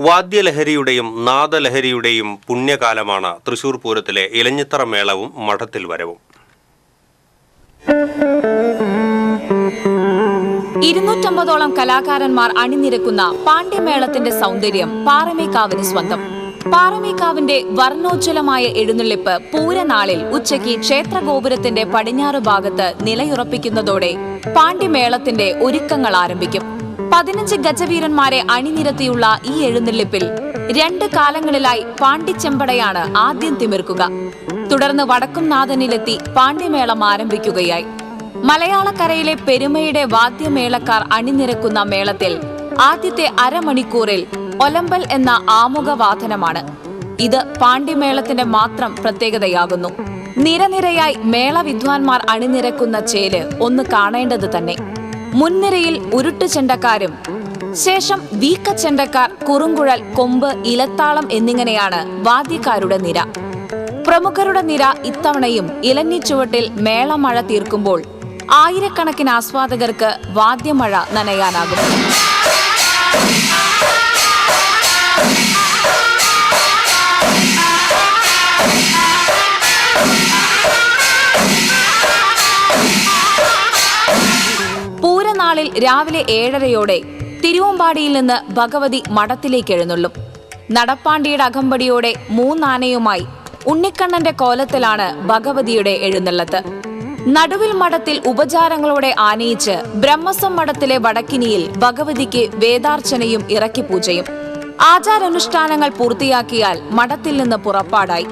വാദ്യലഹരിയുടെയും നാദലഹരിയുടെയും പുണ്യകാലമാണ് തൃശൂർ പൂരത്തിലെ ഇലഞ്ഞിത്തറ മേളവും മഠത്തിൽ വരവും. ഇരുന്നൂറ്റമ്പതോളം കലാകാരന്മാർ അണിനിരക്കുന്ന പാണ്ഡ്യമേളത്തിന്റെ സൗന്ദര്യം പാറമേക്കാവിന് സ്വന്തം. പാറമേക്കാവിന്റെ വർണോജ്വലമായ എഴുന്നള്ളിപ്പ് പൂരനാളിൽ ഉച്ചയ്ക്ക് ക്ഷേത്രഗോപുരത്തിന്റെ പടിഞ്ഞാറ് ഭാഗത്ത് നിലയുറപ്പിക്കുന്നതോടെ പാണ്ഡ്യമേളത്തിന്റെ ഒരുക്കങ്ങൾ ആരംഭിക്കും. പതിനഞ്ച് ഗജവീരന്മാരെ അണിനിരത്തിയുള്ള ഈ എഴുന്നള്ളിപ്പിൽ രണ്ട് കാലങ്ങളിലായി പാണ്ഡിച്ചെമ്പടയാണ് ആദ്യം തിമിർക്കുക. തുടർന്ന് വടക്കുംനാഥനിലെത്തി പാണ്ഡ്യമേളം ആരംഭിക്കുകയായി. മലയാളക്കരയിലെ പെരുമയുടെ വാദ്യമേളക്കാർ അണിനിരക്കുന്ന മേളത്തിൽ ആദ്യത്തെ അരമണിക്കൂറിൽ ഒലമ്പൽ എന്ന ആമുഖവാദനമാണ് ഇത് പാണ്ഡ്യമേളത്തിന്റെ മാത്രം പ്രത്യേകതയാകുന്നു. നിരനിരയായി മേള വിദ്വാൻമാർ അണിനിരക്കുന്ന ചേൽ ഒന്ന് കാണേണ്ടത് തന്നെ. മുൻനിരയിൽ ഉരുട്ട് ചെണ്ടക്കാരും ശേഷം വീക്ക ചെണ്ടക്കാർ കുറുങ്കുഴൽ കൊമ്പ് ഇലത്താളം എന്നിങ്ങനെയാണ് വാദ്യക്കാരുടെ നിര. പ്രമുഖരുടെ നിര ഇത്തവണയും ഇലഞ്ഞിച്ചുവട്ടിൽ മേളമഴ തീർക്കുമ്പോൾ ആയിരക്കണക്കിന് ആസ്വാദകർക്ക് വാദ്യമഴ നനയാനാകും. പൂരനാളിൽ രാവിലെ ഏഴരയോടെ തിരുവമ്പാടിയിൽ നിന്ന് ഭഗവതി മഠത്തിലേക്ക് എഴുന്നള്ളും. നടപ്പാണ്ടിയുടെ അകമ്പടിയോടെ മൂന്നാനയുമായി ഉണ്ണിക്കണ്ണന്റെ കോലത്തിലാണ് ഭഗവതിയുടെ എഴുന്നള്ളത്ത്. നടുവിൽ മഠത്തിൽ ഉപചാരങ്ങളോടെ ആനയിച്ച് ബ്രഹ്മസം മഠത്തിലെ വടക്കിനിയിൽ ഭഗവതിക്ക് വേദാർച്ചനയും ഇറക്കിപ്പൂജയും ആചാരാനുഷ്ഠാനങ്ങൾ പൂർത്തിയാക്കിയാൽ മഠത്തിൽ നിന്ന് പുറപ്പാടായി.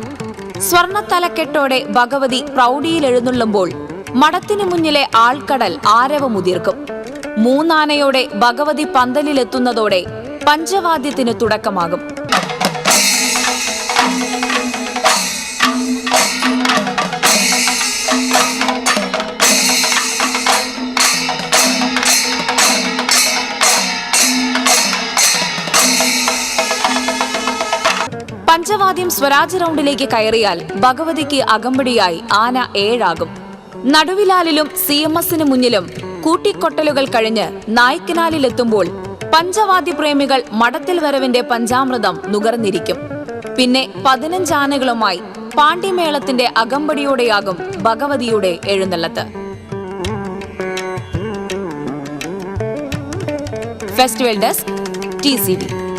സ്വർണത്തലക്കെട്ടോടെ ഭഗവതി പ്രൗഢിയിൽ എഴുന്നള്ളുമ്പോൾ മഠത്തിനു മുന്നിലെ ആൾക്കടൽ ആരവമുതിർക്കും. മൂന്നാനയോടെ ഭഗവതി പന്തലിലെത്തുന്നതോടെ പഞ്ചവാദ്യത്തിന് തുടക്കമാകും. പഞ്ചവാദ്യം സ്വരാജ് റൗണ്ടിലേക്ക് കയറിയാൽ ഭഗവതിക്ക് അകമ്പടിയായി ആന ഏഴാകും. നടുവിലാലിലും സി എം എസിന് മുന്നിലും കൂട്ടിക്കൊട്ടലുകൾ കഴിഞ്ഞ് നായ്ക്കനാലിലെത്തുമ്പോൾ പഞ്ചവാദ്യ പ്രേമികൾ മടത്തിൽ വരവിന്റെ പഞ്ചാമൃതം നുകർന്നിരിക്കും. പിന്നെ പതിനഞ്ചാനകളുമായി പാണ്ഡ്യമേളത്തിന്റെ അകമ്പടിയോടെയാകും ഭഗവതിയുടെ എഴുന്നള്ളത്ത്. Festival desk T